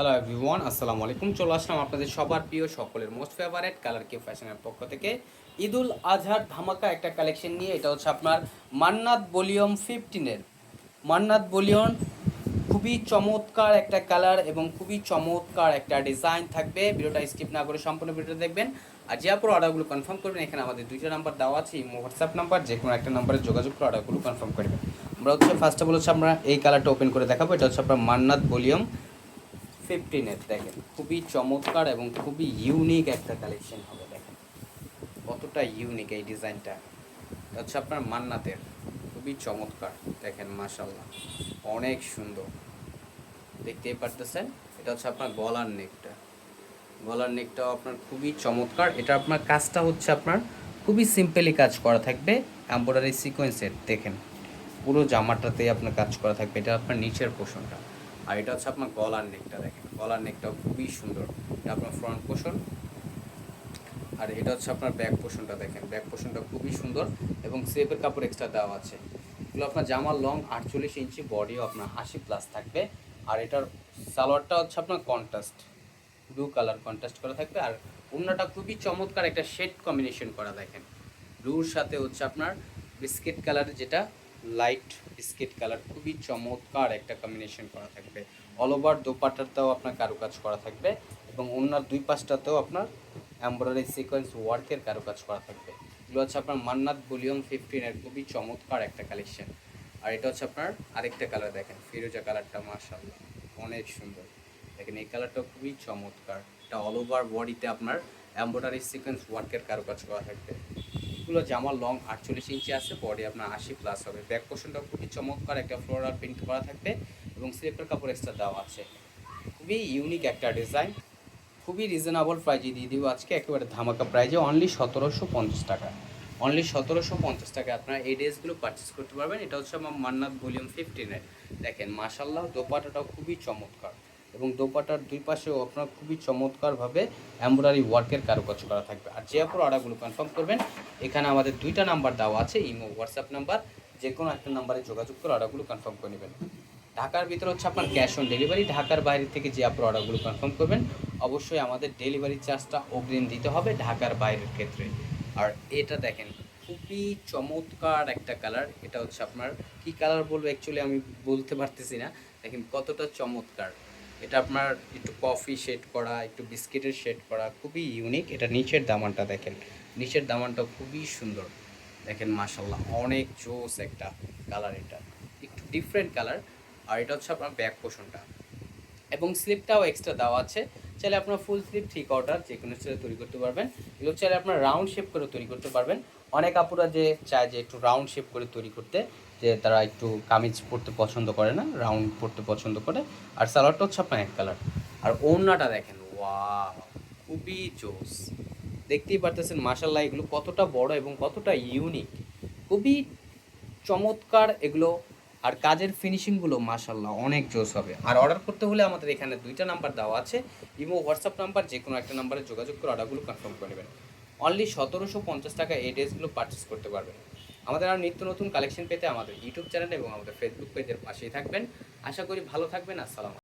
Hello everyone আসসালামু আলাইকুম। চলে আসলাম আপনাদের সবার প্রিয় সকলের মোস্ট ফেভারেট কালার কে ফ্যাশনের পক্ষ থেকে। ঈদুল আজহার ধামাকা একটা কালেকশন নিয়ে, এটা হচ্ছে আপনার মান্নাত ভলিউম ফিফটিনের মান্নাত ভলিউম খুবই চমৎকার একটা কালার এবং খুবই চমৎকার একটা ডিজাইন থাকবে। ভিডিওটা স্কিপ না করে সম্পূর্ণ ভিডিওটা দেখবেন। আর যে আপনার অর্ডারগুলো কনফার্ম করবেন, এখানে আমাদের দুইটা নাম্বার দেওয়া আছে, ইমো হোয়াটসঅ্যাপ নাম্বার যে কোনো একটা নাম্বারে যোগাযোগ করে অর্ডারগুলো কনফার্ম করবেন। আমরা হচ্ছে ফার্স্ট অফ অল হচ্ছে আমরা এই কালারটা ওপেন করে দেখাবো। এটা হচ্ছে আপনার মান্নাত ভলিউম ফিফটিনের দেখেন, খুবই চমৎকার এবং খুবই ইউনিক একটা কালেকশন হবে, দেখেন। কতটা ইউনিক এই ডিজাইনটা হচ্ছে আপনার মান্নাতের, খুবই চমৎকার, দেখেন মাশাল্লাহ অনেক সুন্দর। দেখতেই পারতেছেন? এটা হচ্ছে আপনার গলার নেকটা গলার নেকটাও আপনার খুবই চমৎকার। এটা আপনার কাজটা হচ্ছে আপনার খুবই সিম্পলি কাজ করা থাকবে এম্ব্রয়ডারি সিকোয়েন্সের দেখেন। পুরো জামাটাতেই আপনার কাজ করা থাকবে, এটা আপনার নিচের পোষণটা আর এটা হচ্ছে আপনার গলার নেকটা দেখেন। গলার নেকটাও খুবই সুন্দর। এটা আপনার ফ্রন্ট পোষণ আর এটা হচ্ছে আপনার ব্যাক পোষণটা দেখেন। ব্যাক পোষণটা খুবই সুন্দর এবং সেপের কাপড় এক্সট্রা দেওয়া আছে। এগুলো আপনার জামার লং আটচল্লিশ ইঞ্চি বডিও আপনার আশি প্লাস থাকবে। আর এটার সালোয়ারটা হচ্ছে আপনার কন্ট্রাস্ট ব্লু কালার কন্ট্রাস্ট করা থাকবে। আর অন্যটা খুবই চমৎকার একটা শেড কম্বিনেশন করা দেখেন। ব্লুর সাথে হচ্ছে আপনার বিস্কিট কালার যেটা লাইট বিস্কিট কালার খুবই চমৎকার একটা কম্বিনেশন করা থাকবে। অল ওভার দোপাটারটাও আপনার কারুকাজ করা থাকবে এবং অন্যার দুই পাশটাতেও আপনার এমব্রয়ডারি সিকোয়েন্স ওয়ার্কের কারুকাজ করা থাকবে। এগুলো হচ্ছে আপনার মান্নাত ভলিউম ফিফটিনের খুবই চমৎকার একটা কালেকশন আর এটা হচ্ছে আপনার আরেকটা কালার দেখেন, ফিরোজা কালারটা মার্শাল্লাহ অনেক সুন্দর। দেখেন এই কালারটা খুবই চমৎকার। এটা অল ওভার বডিতে আপনার এমব্রয়ডারি সিকোয়েন্স ওয়ার্কের কারুকাজ করা থাকবে। এগুলো জামার লং আটচল্লিশ ইঞ্চি আছে বডি আপনার আশি প্লাস হবে। ব্যাক পোর্শনটা খুবই চমৎকার, একটা ফ্লোরাল প্রিন্ট করা থাকবে এবং স্লিপের কাপড় এক্সট্রা দেওয়া আছে। খুবই ইউনিক একটা ডিজাইন খুবই রিজনেবল প্রাইজে দিয়ে দিব আজকে, একেবারে ধামাকা প্রাইজে অনলি সতেরোশো পঞ্চাশ টাকা। অনলি সতেরোশো পঞ্চাশ টাকা আপনারা এই ড্রেসগুলো পারচেস করতে পারবেন। এটা হচ্ছে আমার মান্নাত ভলিউম ফিফটিনের দেখেন মাসাল্লাহ দোপাটাটাও খুবই চমৎকার। এবং দোপাটার দুই পাশেও আপনার খুবই চমৎকারভাবে এমব্রয়ডারি ওয়ার্কের কারুকাজ করা থাকবে। আর যে আপনার অর্ডারগুলো কনফার্ম করবেন, এখানে আমাদের দুইটা নাম্বার দেওয়া আছে, ইমো হোয়াটসঅ্যাপ নাম্বার যে কোনো একটা নাম্বারে যোগাযোগ করে অর্ডারগুলো কনফার্ম করে নেবেন। ঢাকার ভিতরে হচ্ছে আপনার ক্যাশ অন ডেলিভারি ঢাকার বাইরে থেকে যে আপনার অর্ডারগুলো কনফার্ম করবেন, অবশ্যই আমাদের ডেলিভারি চার্জটা অগ্রিম দিতে হবে ঢাকার বাইরের ক্ষেত্রে। আর এটা দেখেন, খুবই চমৎকার একটা কালার এটা হচ্ছে আপনার কি কালার বলব অ্যাকচুয়ালি আমি বলতে পারতেছি না। দেখেন কতটা চমৎকার। এটা আপনার একটু কফি শেড করা, একটু বিস্কিটের শেড করা খুবই ইউনিক এটা নিচের দামানটা দেখেন। নিচের দামানটা খুবই সুন্দর। দেখেন মাসাল্লাহ অনেক জোস একটা কালার এটা। একটু ডিফারেন্ট কালার আর এটা হচ্ছে আপনার ব্যাক পোষণটা এবং স্লিপটাও এক্সট্রা দেওয়া আছে। চাইলে আপনার ফুল স্লিপ থ্রি কোয়ার্টার যে কোনো স্টাইলে তৈরি করতে পারবেন এগুলো চাইলে আপনার রাউন্ড শেপ করে তৈরি করতে পারবেন। অনেক আপুরা যে চায় যে একটু রাউন্ড শেপ করে তৈরি করতে, যে তারা একটু কামিজ পরতে পছন্দ করে না রাউন্ড পরতে পছন্দ করে, আর সালোয়ারটা হচ্ছে আপনার এক কালার আর ওড়নাটা দেখেন ওয়া খুবই জোস। দেখতেই পারতেছেন মাসাল্লাহ এগুলো কতটা বড় এবং কতটা ইউনিক খুবই চমৎকার এগুলো আর কাজের ফিনিশিংগুলো মাসাল্লাহ অনেক জোস হবে। আর অর্ডার করতে হলে আমাদের এখানে দুইটা নাম্বার দেওয়া আছে। ইমো হোয়াটসঅ্যাপ নাম্বার যে কোনো একটা নাম্বারে যোগাযোগ করে অর্ডারগুলো কনফার্ম করে নেবেন। অনলি সতেরোশো পঞ্চাশ টাকা এই ড্রেসগুলো পারচেস করতে পারবেন। আমাদের আর নিত্য নতুন কালেকশন পেতে আমাদের ইউটিউব চ্যানেল এবং আমাদের ফেসবুক পেজের পাশেই থাকবেন। আশা করি ভালো থাকবেন। আসসালাম